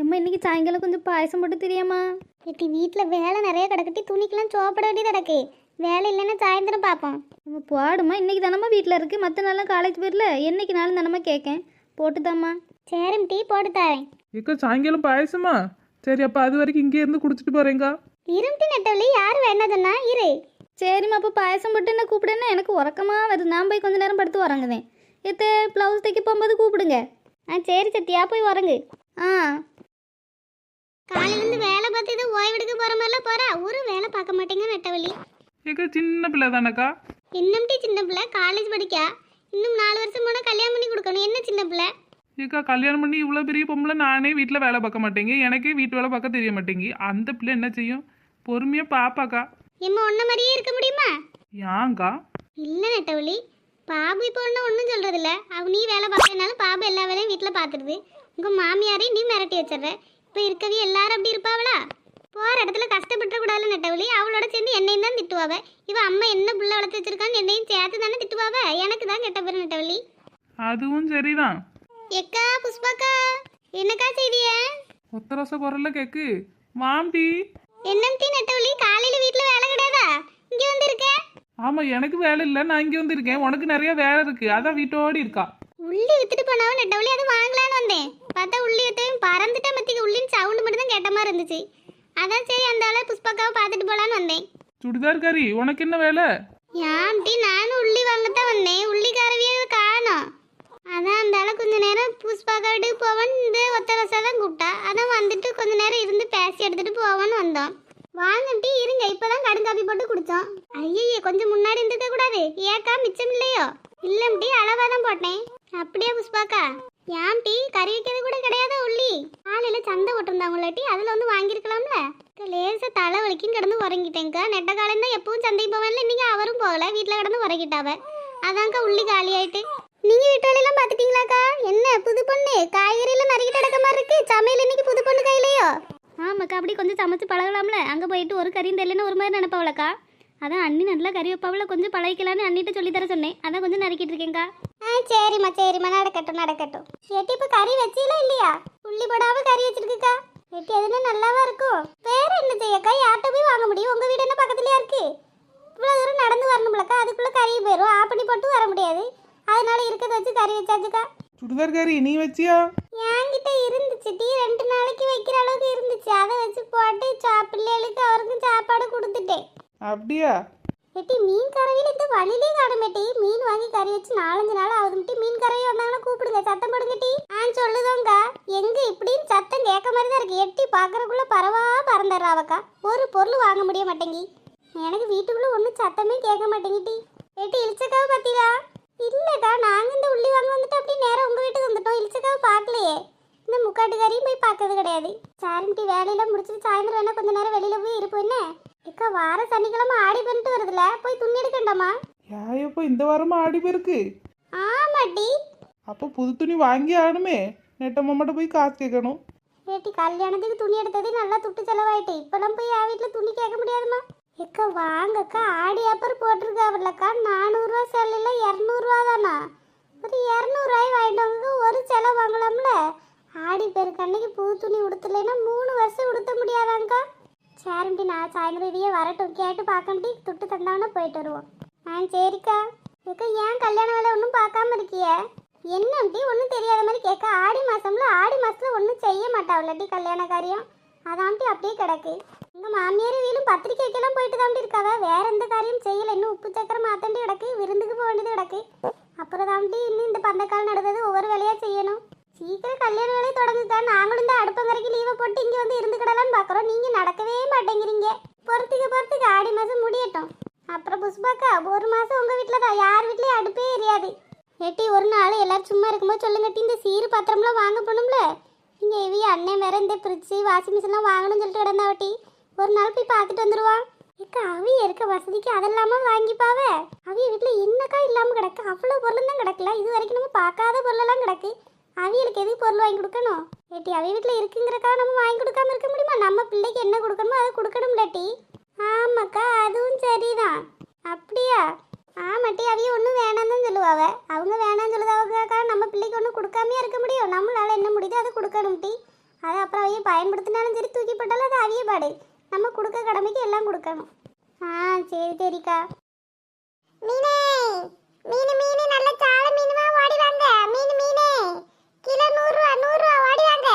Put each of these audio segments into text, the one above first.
எம்மா இன்னைக்கு சாயங்காலம் கொஞ்சம் பாயசம் போட்டு தெரியாமா எட்டி வீட்டில் வேலை நிறைய கிடக்கட்டி துணிக்கெல்லாம் சோப்பட வேண்டியது கிடக்கு. வேலை இல்லைன்னா சாயந்தரம் பார்ப்போம் நம்ம போடுமா இன்னைக்கு தானம்மா வீட்டில் இருக்கு. மற்ற நாள்லாம் காலேஜ் போயிடல என்னைக்கு நாளும் தானம்மா கேட்கேன். போட்டுதாம்மா. சேரும் டீ போட்டு தரேன். ஏக்கா சாயங்காலம் பாயசமா? சரி அப்போ அது வரைக்கும் இங்கே இருந்து குடிச்சிட்டு போறேங்கா. இரும்பு நெட்டவழி யார் வேணாம் சொன்னா? இரு. சரிம்மா அப்போ பாயசம் போட்டு என்ன கூப்பிடுன்னா எனக்கு உறக்கமாக வருது. நான் போய் கொஞ்ச நேரம் படுத்து உறங்குதேன் எத்த ப்ளவுஸ் தைக்க போகும்போது கூப்பிடுங்க. ஆ சரி சத்தியா போய் உறங்கு. ஆ. காலையிலேருந்து வேலை பார்த்து இது ஓய்வெடுக்க போகிற மாதிரிலாம் போகிறா ஒரு வேலை பார்க்க மாட்டேங்க நெட்டவழி. ஏக்கா சின்ன பிள்ளை தானக்கா? இன்னும் டீ சின்ன பிள்ளை? காலேஜ் படிக்கா? இன்னும் நாலு வருஷம் போனால் கல்யாணம் பண்ணி கொடுக்கணும். என்ன சின்ன பிள்ளை? ஏக்கா கல்யாணம் பண்ணி இவ்வளோ பெரிய பொம்பளை நானே வீட்டில் வேலை பார்க்க மாட்டேங்க. எனக்கே வீட்டு வேலை பார்க்க தெரிய மாட்டேங்கி. அந்த பிள்ளை என்ன செய்யும்? பொறுமையாக பாப்பாக்கா. எம்மா ஒன்ன மாதிரியே இருக்க முடியுமா? ஏங்கா இல்லை நெட்டவழி. பாபு இப்போ ஒன்றும் ஒன்றும் சொல்கிறதில்ல அவ நீ வேலை பார்க்கறதுனால பாபு எல்லா வேலையும் வீட்டில் பார்த்துடுது. உங்கள் மாமியாரையும் நீ மிரட்டி வச்சிடுற. இப்போ இருக்கவே எல்லாரும் அப்படி இருப்பாவளா? போகிற இடத்துல கஷ்டப்பட்டுறக்கூடாது நெட்டவழி அவளோட சேர்ந்து என்னையும் தான் திட்டுவாவ. இவ அம்மா என்ன புள்ள வளர்த்து வச்சிருக்கான்னு என்னையும் சேர்த்து தானே திட்டுவாவ? எனக்கு தான் கெட்ட பேர் நெட்டவழி அதுவும் சரிதான். எக்கா புஷ்பாக்கா என்னக்கா செய்திய? ஒத்த ரச குரல்ல கேக்கு. மாம்டி என்னம்டி நெட்டவழி காலையில் வீட்டில் வேலை கிடையாதா? இங்கே வந்து இருக்க ஆமாம் எனக்கு வேலை இல்லை. நான் இங்கே வந்து இருக்கேன் உனக்கு நிறைய வேலை இருக்கு. அதான் வீட்டோடு இருக்கா. உள்ளி வித்துட்டு போனாவும் நெட்டவழி அது வாங்கலான்னு வந்தேன். பார்த்தா உள்ளி வித்தையும் பறந்துட்டா மத்திக்கு உள்ளின்னு சவுண்டு மட்டும் தான் கேட்ட மாதிரி இருந்துச்சு அதான் சரி அந்த ஆளை புஷ்பாக்காவை பார்த்துட்டு போலான்னு வந்தேன். சுடிதார் கறி உனக்கு என்ன வேலை? ஏன்டி நானும் உள்ளி வாங்கத்தான் வந்தேன். உள்ளிக்காரவியே காணோம் அதான் அந்த ஆளை கொஞ்ச நேரம் புஷ்பாக்கா வீட்டுக்கு போவான்னு இந்த ஒத்த ரசா தான் கூப்பிட்டா. அதான் வந்துட்டு கொஞ்ச நேரம் இருந்து பேசி எடுத்துட்டு போவான்னு வந்தோம். வாங்கட்டி இருங்க. இப்பதான் கடுங்காப்பி போட்டு குடிச்சோம். ஐயே கொஞ்சம் முன்னாடி இருந்துக்க கூடாது. ஏக்கா மிச்சம் இல்லையோ? இல்லம்டி அளவா தான் போட்டேன். அப்படியே புஷ்பாக்கா? ஏன்டி கறி வைக்கிறது கூட கிடையாதா உள்ளி? காலையில சந்தை போட்டிருந்தாங்களாட்டி அதுல வந்து அக்கா, லேசா தலை வலிக்குன்னு கிடந்து உறங்கிட்டேங்க்கா நெட்ட காலம் தான் எப்பவும் சந்தைக்கு போவேன்ல இன்னைக்கு அவரும் போகல. வீட்டில் கிடந்து உறங்கிட்டாவ. அதான்க்கா உள்ளி காலி ஆயிட்டு நீங்க வீட்டு பாத்துட்டீங்களாக்கா? என்ன புது பொண்ணு? காய்கறியெல்லாம் நறுக்கிட்டு அடக்க மாதிரி இருக்கு. சமையல் இன்னைக்கு புது பொண்ணு கையிலையோ? ஆமாக்கா அப்படி கொஞ்சம் சமைச்சு பழகலாம்ல. அங்க போயிட்டு ஒரு கறியும் தெரியலன்னு ஒரு மாதிரி நினைப்பாவளக்கா. அதான் அண்ணி நல்லா கறி வைப்பாவில் கொஞ்சம் பழகிக்கலான்னு அண்ணிட்ட சொல்லி தர சொன்னேன். அதான் கொஞ்சம் நறுக்கிட்டு இருக்கேங்க்கா ஆ சரிம்மா சரிம்மா. நடக்கட்டும் நடக்கட்டும். எட்டி இப்போ கறி வச்சீங்களா இல்லையா உள்ளி போடாம கறி வச்சிருக்குக்கா எட்டி எதுனா நல்லாவா இருக்கும் வேற என்ன செய்யக்கா யார்கிட்ட போய் வாங்க முடியும் உங்க வீடு என்ன பக்கத்துலயா இருக்கு இவ்வளோ தூரம் நடந்து வரணும்லக்கா அதுக்குள்ள கறி போயிடும் ஆ பண்ணி போட்டு வர முடியாது அதனால இருக்கிறத வச்சு கறி வச்சாச்சுக்கா சுடிதார் கறி நீ வச்சியா என்கிட்ட இருந்துச்சு டீ ரெண்டு நாளைக்கு வைக்கிற அளவுக்கு இருந்துச்சு அதை வச்சு போட்டு சா பிள்ளைகளுக்கு அவருக்கும் சாப்பாடு கொடுத்துட்டேன் அப்படியா எட்டி மீன் கறவையில் இந்த வழியிலே காணுமேட்டி மீன் வாங்கி கறி வச்சு நாலஞ்சு நாள் ஆகுதுமிட்டி மீன் கறவை வந்தாங்கன்னா கூப்பிடுங்க சத்தம் போடுங்க டீ ஆ சொல்லுதோங்க எங்க இப்படின்னு சத்தம் கேட்க மாதிரி தான் இருக்கு எட்டி பார்க்கறக்குள்ள பரவா பறந்துடுறாவக்கா ஒரு பொருள் வாங்க முடிய மாட்டேங்கி எனக்கு வீட்டுக்குள்ள ஒன்றும் சத்தமே கேட்க மாட்டேங்கி டீ எட்டி இழிச்சக்காவை பார்த்தீங்களா இல்லைக்கா நாங்கள் இந்த உள்ளி வாங்க வந்துட்டு அப்படியே நேரம் உங்கள் வீட்டுக்கு வந்துட்டோம் இழிச்சக்காவை பார்க்கலையே இந்த முக்காட்டுக்காரையும் போய் பார்க்கறது கிடையாது. சாரண்டி வேலையெல்லாம் முடிச்சுட்டு சாயந்தரம் வேணா கொஞ்ச நேரம் வெளியில போய் இருப்போம் என்ன? இக்கா வார சனிக்கிழமை ஆடி பண்ணிட்டு வருதுல போய் துணி எடுக்கண்டாமா? யாயப்போ இந்த வாரமா ஆடி போயிருக்கு ஆமாட்டி அப்போ புது துணி வாங்கி ஆகணுமே. நெட்ட மாமாட்ட போய் காசு கேட்கணும். ஏட்டி கல்யாணத்துக்கு துணி எடுத்ததே நல்லா துட்டு செலவாயிட்டு இப்பெல்லாம் போய் என் வீட்டில் துணி கேட்க முடியாதுமா? எக்கா வாங்கக்கா ஆடி ஆப்பர் போட்டிருக்காவில்லக்கா நானூறுரூவா செல்லில் இரநூறுவா தானா ஒரு இரநூறுவாய் வாங்கிட்டு ஒரு செலவு வாங்கலாம்ல? ஆடி அன்னைக்கு புது துணி உடுத்தலைன்னா மூணு வருஷம் உடுத்த முடியாதாங்க்கா சரிம்டி நான் சாயந்தரம் இதையே வரட்டும். கேட்டு பார்க்கம்டி துட்டு தந்தாங்கன்னா போயிட்டு வருவோம். ஆ சரிக்கா. ஏக்கா ஏன் கல்யாண வேலை ஒன்றும் பார்க்காம இருக்கியே? என்னம்டி ஒன்றும் தெரியாத மாதிரி கேட்க. ஆடி மாதம்ல ஆடி மாதத்தில் ஒன்றும் செய்ய மாட்டாவில்லடி கல்யாண காரியம். அதான்ட்டி அப்படியே கிடக்கு. எங்கள் மாமியார் வீலும் பத்திரிக்கைக்கெல்லாம் போயிட்டு தாண்டி இருக்காவ. வேற எந்த காரியம் செய்யலை. இன்னும் உப்பு சக்கரம் மாத்தாண்டி கிடக்கு. விருந்துக்கு போக வேண்டியது கிடக்கு. அப்புறம் தாண்டி இன்னும் இந்த பந்தக்கால் நடந்தது ஒவ்வொரு வேலையாக செய்யணும். சீக்கிரம் கல்யாண வேலையை தொடங்குக்கா நாங்களும் இந்த அடுப்பங்கரைக்கு லீவை போட்டு இங்கே வந்து இருந்துக்கிடலான்னு பார்க்குறோம் நீங்கள் நடக்கவே மாட்டேங்கிறீங்க. பொறுத்துக்க பொறுத்துக்க ஆடி மாதம் முடியட்டும். அப்புறம் புஷ்பாக்கா ஒரு மாதம் உங்கள் வீட்டில் தான். யார் வீட்லேயும் அடுப்பே எரியாது. எட்டி ஒரு நாள் எல்லாரும் சும்மா இருக்கும்போது சொல்லுங்கட்டி இந்த சீரு பத்திரம்லாம் வாங்க போகணும்ல? நீங்கள் இவி அண்ணன் வேற இந்த ஃப்ரிட்ஜு வாஷிங் மிஷின்லாம் வாங்கணும்னு சொல்லிட்டு கிடந்தா வட்டி. ஒரு நாள் போய் பார்த்துட்டு வந்துடுவான் ஏக்கா அவி இருக்க வசதிக்கு அதெல்லாம வாங்கிப்பாவ? அவிய வீட்டில் என்னக்கா இல்லாமல் கிடக்கு? அவ்வளோ பொருளும் தான் கிடக்கல. இது வரைக்கும் நம்ம பார்க்காத பொருளெல்லாம் கிடக்கு. அவியலுக்கு எதுக்கு பொருள் வாங்கி கொடுக்கணும்? ஏட்டி அவிய வீட்டில் இருக்குங்கிறக்கா நம்ம வாங்கி கொடுக்காம இருக்க முடியுமா? நம்ம பிள்ளைக்கு என்ன கொடுக்கணுமோ அதை கொடுக்கணும் டி. ஆமாக்கா அதுவும் சரிதான். அப்படியா? ஆமாட்டி அவிய ஒன்றும் வேணாம்னு சொல்லுவாவ. அவங்க வேணாம்னு சொல்லுதாவக்காக்கா நம்ம பிள்ளைக்கு ஒன்றும் கொடுக்காமையே இருக்க முடியும். நம்மளால என்ன முடியுதோ அதை கொடுக்கணும் டி. அதை அப்புறம் அவையை பயன்படுத்தினாலும் சரி தூக்கி போட்டாலும் அது அவிய பாடு. நம்ம கொடுக்க கடமைக்கு எல்லாம் கொடுக்கணும். ஆ சரி சரிக்கா. மீனே மீன் மீன் நல்ல சால மீனுமா? ஓடி வாங்க. மீன் மீன். கிலோ நூறுரூவா நூறுரூவா ஓடி வாங்க.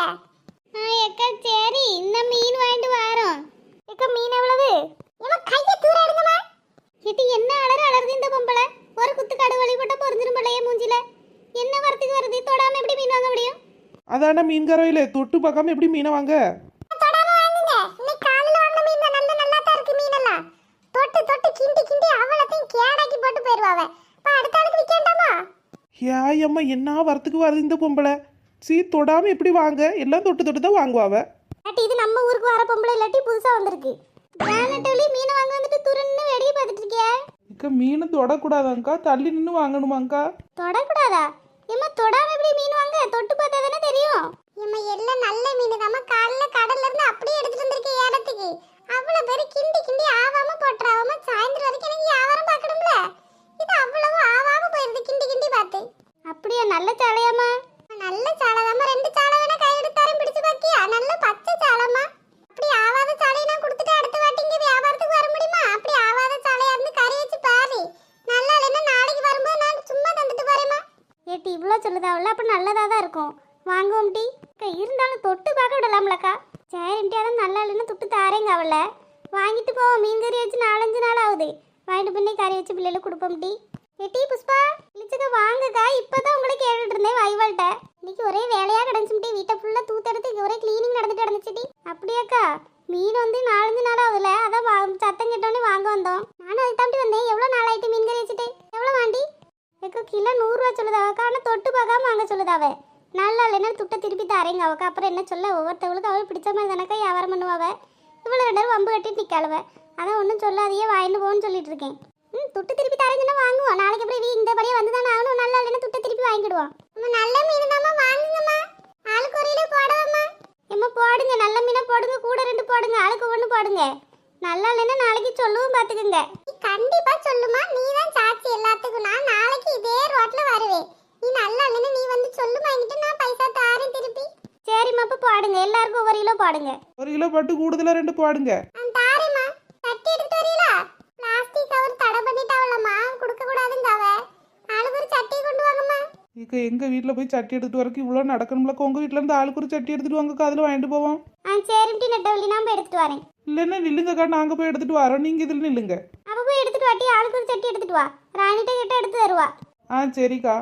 ஆ எக்கா சரி இந்த மீன் வாங்கிட்டு வரோம். இக்க மீன் எவ்வளவு? இவன் கையை தூர எடுங்கம்மா. இது என்ன அலற அலறுது இந்த பொம்பளை? ஒரு குத்து கடு வழி போட்டா பொறிஞ்சிரும் பிள்ளைய மூஞ்சில. என்ன வரத்துக்கு வருது? தொடாம எப்படி மீன் வாங்க முடியும்? அதான மீன்காரவையில தொட்டு பார்க்காம எப்படி மீனை வாங்க தொடாம வாங்குங்க இன்னைக்கு காலையில வாங்கின மீன் தான் நல்ல நல்லா தான் இருக்கு மீன் எல்லாம் தொட்டு தொட்டு கிண்டி கிண்டி அவளத்தையும் கேடாக்கி போட்டு போயிருவாவ அப்ப அடுத்த ஆளுக்கு விற்கண்டாமா ஏ அம்மா என்ன வரத்துக்கு வருது இந்த பொம்பளை? சீ தொடாம எப்படி வாங்க. எல்லாம் தொட்டு தொட்டு தான் வாங்குவாவ. பாட்டி இது நம்ம ஊருக்கு வர பொம்பளை இல்லாட்டி புதுசா வந்திருக்கு. ஏனட்டவளி மீனை வாங்க வந்துட்டு துருன்னு வேடிக்கை பார்த்துட்டு இருக்கியா? இக்க மீனை தொடக்கூடாதாங்க்கா தள்ளி நின்று வாங்கணுமாங்க்கா தொடக்கூடாதா? ஏம்மா தொடாம எப்படி மீன் வாங்க? தொட்டு பார்த்தா வாங்குவோம் டி. அக்கா இருந்தாலும் தொட்டு பார்க்க விடலாம்லக்கா சரின்ட்டு அதான் நல்லா இல்லைன்னு தொட்டு தாரேங்க அவளை. வாங்கிட்டு போவோம். மீன் கறி வச்சு நாலஞ்சு நாள் ஆகுது. வாங்கிட்டு பண்ணி கறி வச்சு பிள்ளைகளுக்கு கொடுப்போம் டி. எட்டி புஷ்பா இழிச்சக்கா வாங்கக்கா. இப்போதான் உங்களை கேட்டுட்டு இருந்தேன் வைவாள்கிட்ட இன்னைக்கு ஒரே வேலையாக கிடந்துச்சு டி. வீட்டை ஃபுல்லாக தூத்தெடுத்து ஒரே க்ளீனிங் நடந்துட்டு கிடந்துச்சு டி. அப்படியாக்கா மீன் வந்து நாலஞ்சு நாள் ஆகுதுல. அதான் சத்தம் கேட்டோன்னே வாங்க வந்தோம். நானும் அதுக்கு தாண்டி வந்தேன். எவ்வளோ நாள் ஆகிட்டு மீன் கறி வச்சுட்டு? எவ்வளோ வாண்டி? ஏக்கா கிலோ நூறுரூவா சொல்லுதாவக்கா ஆனால் தொட்டு பார்க்காம வாங்க சொல்லுதாவே நல்லா இல்லைன்னா துட்டை திருப்பி தாரேங்க அவக்கா அப்புறம் என்ன சொல்ல? ஒவ்வொருத்தவளுக்கு அவள் பிடிச்ச மாதிரி தானக்கா வியாபாரம் பண்ணுவாவ இவ்வளோ ரெண்டு நேரம் வம்பு கட்டிட்டு நிற்காளுவ அதான் ஒன்றும் சொல்லாதையே வாங்கிட்டு போன்னு சொல்லிட்டு இருக்கேன். ம் துட்டு திருப்பி தரேங்கன்னா வாங்குவோம் நாளைக்கு அப்புறம் வீ இந்த படியே வந்து தானே ஆகணும். நல்லா இல்லைன்னா துட்டை திருப்பி வாங்கிடுவோம் நல்ல மீன் தாம்மா வாங்குங்கம்மா. ஆளுக்கு ஒரு கிலோ போடவாம்மா ஏம்மா போடுங்க. நல்ல மீனை போடுங்க கூட ரெண்டு போடுங்க ஆளுக்கு ஒன்று போடுங்க. நல்லா இல்லைன்னா நாளைக்கு சொல்லுவோம் பார்த்துக்குங்க நீ கண்டிப்பா சொல்லுமா. நீ தான் சாட்சி எல்லாத்துக்கும். நான் நாளைக்கு இதே ரோட்ல வருவேன். நீ நல்லா இல்லைன்னு நீ வந்து சொல்லுமா என்கிட்ட நான் பைசா தாரேன் திருப்பி சரிம்மா அப்போ போடுங்க. எல்லாருக்கும் ஒவ்வொரு கிலோ போடுங்க. ஒரு கிலோ பட்டு கூடுதலாக ரெண்டு பாடுங்க. தாரேம்மா தட்டி எடுத்து வரீங்களா? பிளாஸ்டிக் கவர் தடை பண்ணிட்டாவலம்மா கொடுக்க கூடாதுங்க அவ. ஆளுக்கு ஒரு சட்டி கொண்டு வாங்கம்மா. இக்க எங்கள் வீட்டில் போய் சட்டி எடுத்துட்டு வரக்கு இவ்வளோ நடக்கணும்லக்கா உங்கள் வீட்டில் இருந்து ஆளுக்கு ஒரு சட்டி எடுத்துட்டு வாங்கக்கா அதில் வாங்கிட்டு போவோம். ஆ சரிம்டி நெட்டவள்ளி நான் போய் எடுத்துட்டு வரேன். இல்லைன்னா நில்லுங்கக்கா நாங்கள் போய் எடுத்துட்டு வரோம். நீங்கள் இதில் நில்லுங்க. அப்போ போய் எடுத்துட்டு வாட்டி. ஆளுக்கு ஒரு சட்டி எடுத்துட்டு வா. ராணிட்ட கிட்ட எடுத்து தருவா. ஆ சரிக்கா.